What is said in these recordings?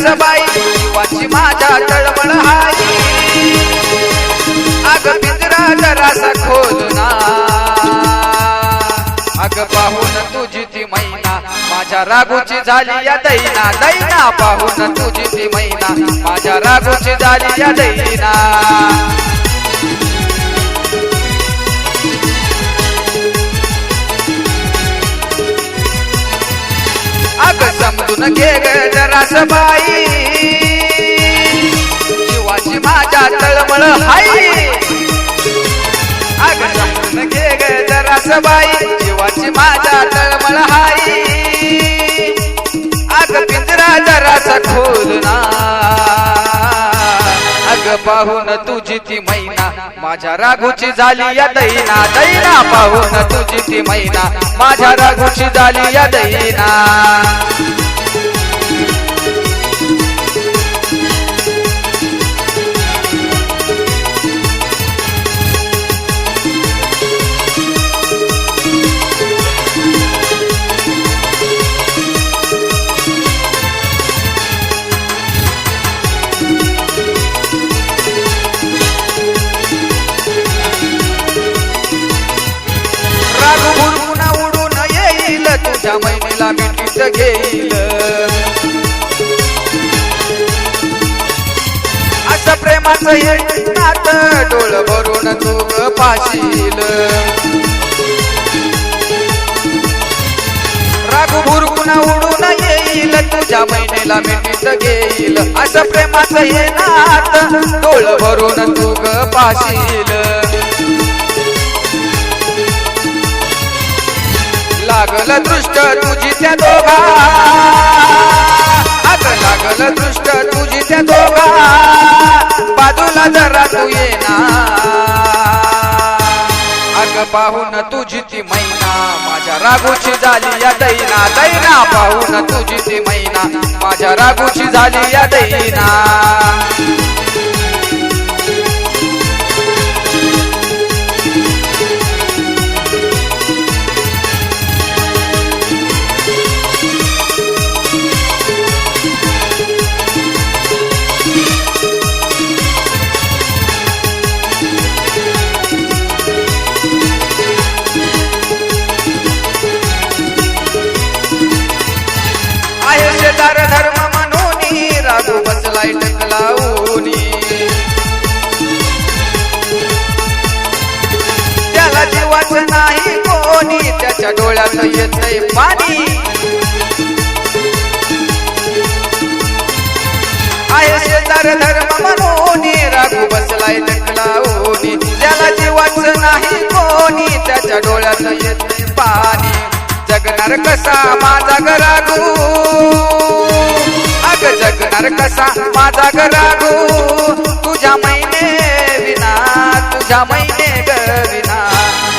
ग जरास माझ्या तळमळ हाई अग पिंजरा जरासा खोलना अग पाहून तुझी ती मैना माझ्या रागूची झाली या दैना. दैना पाहून तुझी ती मैना माझ्या रागूची झाली या दैना. समजून घे गरास बाई. शिवाची माझ्या तळमळ हाई अग समजून घे गरास बाई. शिवाची माझ्या तळमळ हाई अग पिंजरा जरासा खोलना पाहून तुझी ती मैना. माझ्या राघूची झाली या दैना. दैना पाहून तुझी ती मैना. माझ्या राघूची झाली या दैना. पुढच्या तुझ्या मैनीला घेईल. असं प्रेमाचं हे नात डोळ भरून तू पाशील. राघू भुरकुना उडून येईल तुझ्या महिनेला मिठीत घेईल. असं प्रेमाचं हे नात डोळ भरून तू पाशील. लागल दृष्ट तुझी त्या दोघा. अग लागल दृष्ट तुझी त्या दोघा. बाजूला जरा तू ये ना. अग पाहून तुझी ती मैना माझ्या रागूची झाली या दैना. दैना पाहून तुझी ती मैना माझ्या रागूची झाली या दैना. कोणी त्याच्या डोळ्यात येतंय पाणी? आहे शेजार धर्म म्हणून राघू बसलाय टकलाऊनी त्याला जीवाच नाही कोणी त्याच्या डोळ्यात येतंय पाणी. जगणार कसा माझा गरागू अग जगणार कसा माझा गरागू तुझ्या महिने विना तुझ्या महिने ग विना.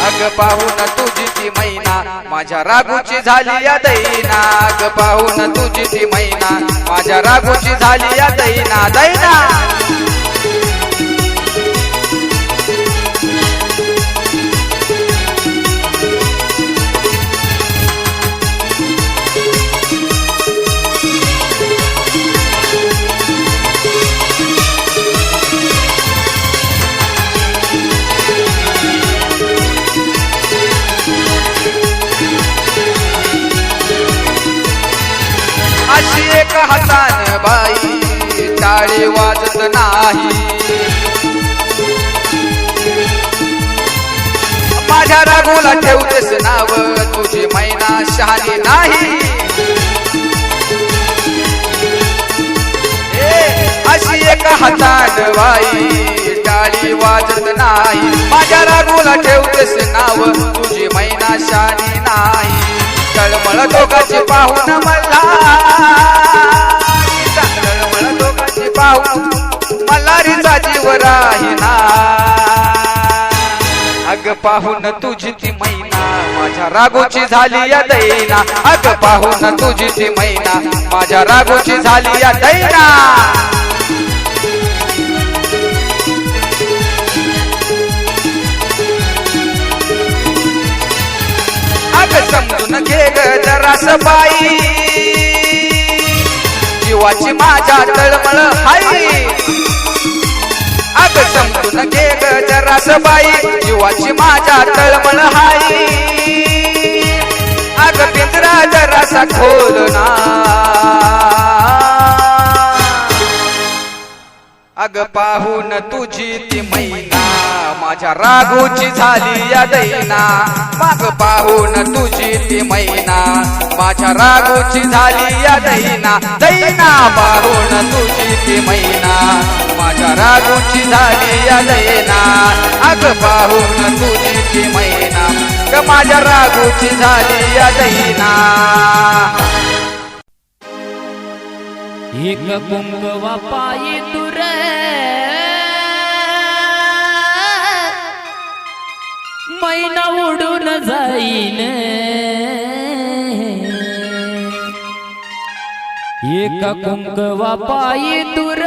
अग पाहून तुझी ती मैना माझ्या रागूची झाली या दैना. अग पाहून तुझी ती मैना माझ्या रागूची झाली या दैना. दैना. अशी बाई टाळी वाजत नाही. माझ्या रागोला ठेवतेस नाव तुझी मैना शहाणी नाही. अशी एक हातान बाई टाळी वाजत नाही. माझ्या रागोला ठेवतेस नाव तुझी मैना शहाणी नाही. तळमळ दोघाची पाहून मला. तळमळ दोघाची पाहून मल्हारीचा जीव राहिना अग पाहून तुझी ती मैना माझ्या रागोची झाली या दैना. अग पाहून तुझी ती मैना माझ्या रागोची झाली या दैना. ग समजून घे गरास बाई. जीवाची माझ्या तळमळ हाय. अग समजून घे गरास बाई. जीवाची माझ्या तळमळ हाय. अग पिंजरा जरासा खोल ना. अग पाहून तुझी ती मै माझ्या रागूची झाली या दैना. माग पाहून तुझी ती मैना. माझ्या रागूची झाली या दैना. दैना पाहून तुझी ती मैना. माझ्या रागूची झाली या दैना. अग पाहून तुझी ती मैना. ग माझ्या रागूची झाली या दैना. एक कुंकवा पायी मैना उडून जाईन. एक कुंकवा पायी तुर.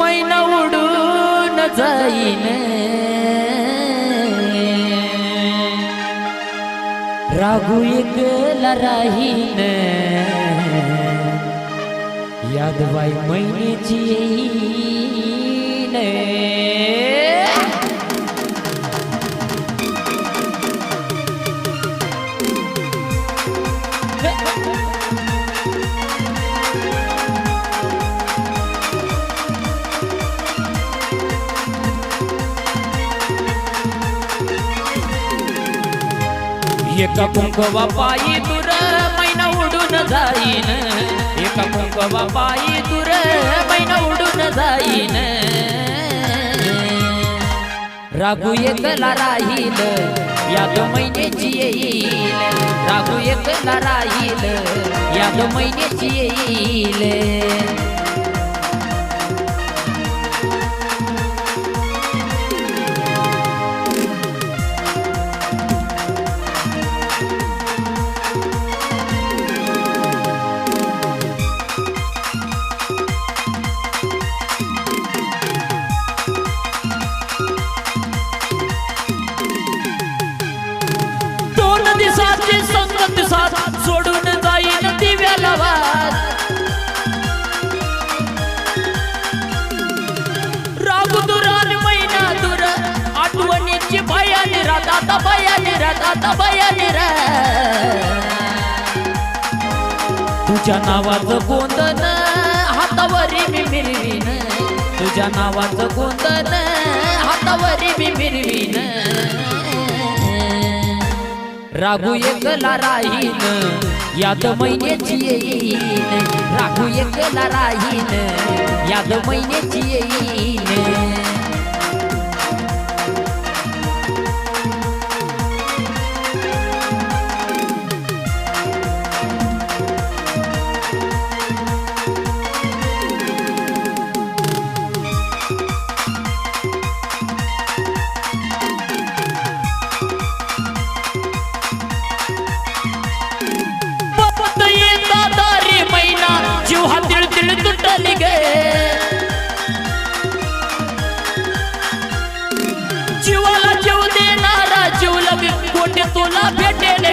मैना उडून जाईन. रागू एकला राहीन. यादवाई महिन्याची येईन एका कुंकवा पायी दूर मैना उडून जाईन एका कुंकवा पायी दूर मैना उडून जाईन राघू एकला राहील याद महिन्याची येईल. राघू एकला राहील याद महिन्याची येईल. भयाने रात आता भयाने तुझ्या नावाचं गोंदन हातावरी मी मिरवीन. तुझ्या नावाचं गोंदन हातावरी मी मिरवीन. राघू एकला राहीन याद महिन्याची येईन. राघू एकला राहीन याद महिन्याची येईन.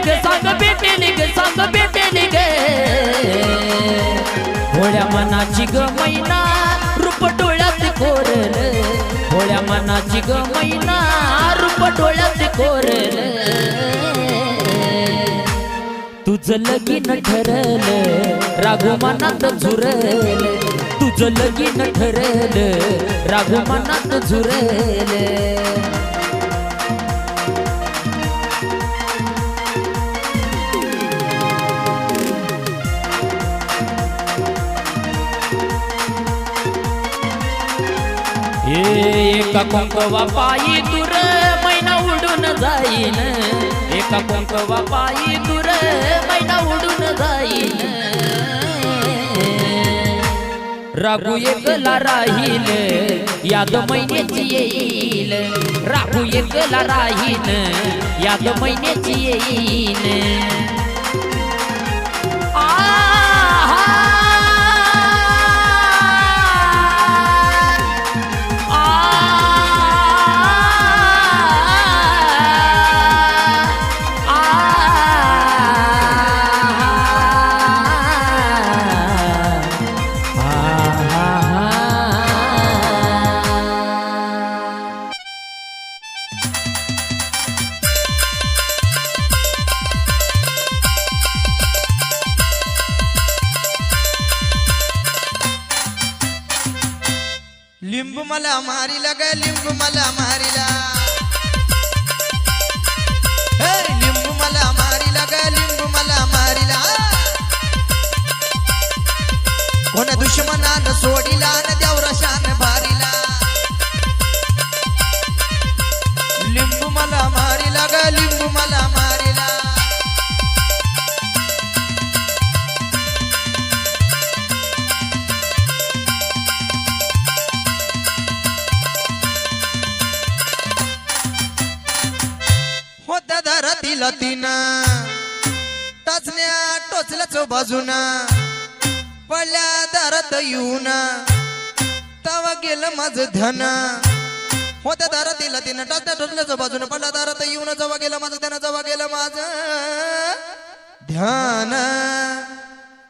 भेटेल ग सांग भेटेल ग सांग भेटेल ग होळ्या मनाची ग मैना रूप डोळ्यात कोरल. होळ्या मनाची ग मैना रूप डोळ्यात कोरल. तुझं लगीन ठरल राघू मनात झुरल. तुझं लगीन ठरल राघू मनात झुरल. एका कुंकवा पायी दूर मैना उडून जाईन. एका कुंकवा पायी दूर मैना उडून जाईन. राघू एकला राहील याद महिन्याची येईल. राघू एकला राहील याद महिन्याची येईल. लिंबू मला मारिला ग लिंबू मला मारिला. हे, लिंबू मला मारिला ग लिंबू मला मारिला. कोण दुश्मनानं सोडिला न देवरा टोचल्याच बाजून पडल्या दारात येऊन तवा गेलं माझं धन होत्या दारातील तिनं टाचण्या टोचल्याच बाजून पडल्या दारात येऊन जवा गेलं माझं धन जवा गेलं माझं ध्यान.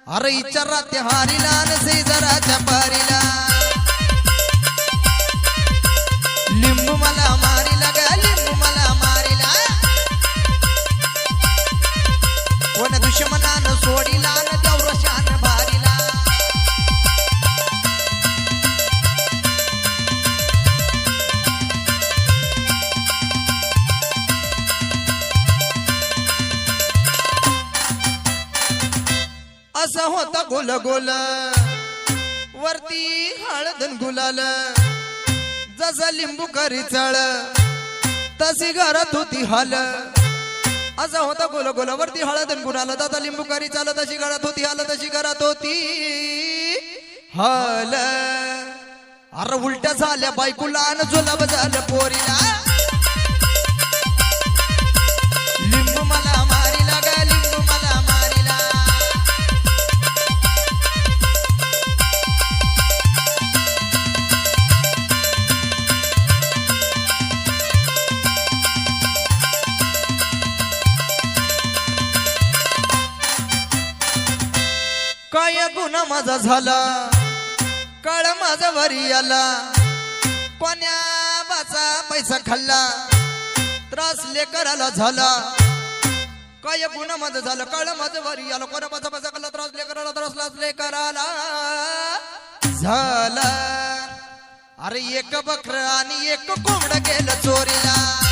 अरे इचारा ते हारिला न शेजाराच्या पारीला. लिंबू मला मारिला ग लिंबू मला मारिला. कोण दुश्मना सोडिला असं होता गोल गोल. वरती हळदन गुलाल. जसा लिंबू करी चळ तशी घरात होती हाल. असा होता गोल गोलावरती हळद आणि गुणाला दादा लिंबू करी चाल तशी घरात होती हाल तशी घरात होती. हल अरे उलट्या झाल्या बायकोला आणि जुलाब झालं पोरीला. माझा झाला. काळ माझा वरी आला. कोण्या बाचा पैसा खाल्ला. त्रास लेकराला झाला. काय गुन्हा माझा झालं. काळ माझं वरी आला. कोण्या बाचा पैसा खाल्ला. त्रास लेकराला त्रास लेकराला झाला. अरे एक बकर आणि एक कोंबड गेलं चोरीला.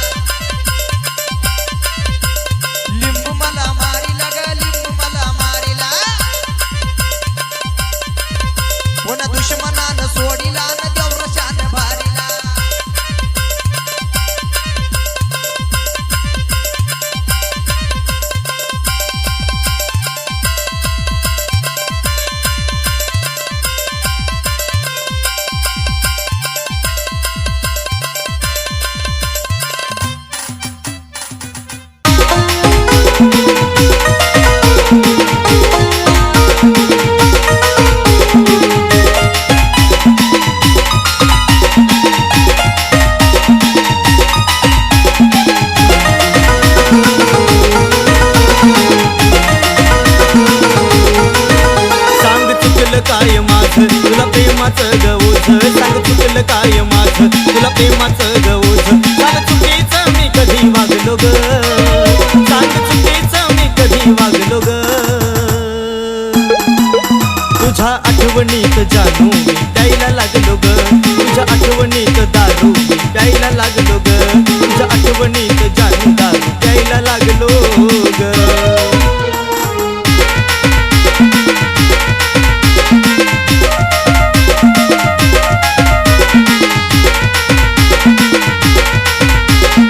आठवणीत जानू प्यायला लागलो ग. तुझ्या आठवणीत दारू प्यायला लागलो ग. तुझ्या आठवणीत जानू दारू. प्यायला लागलो.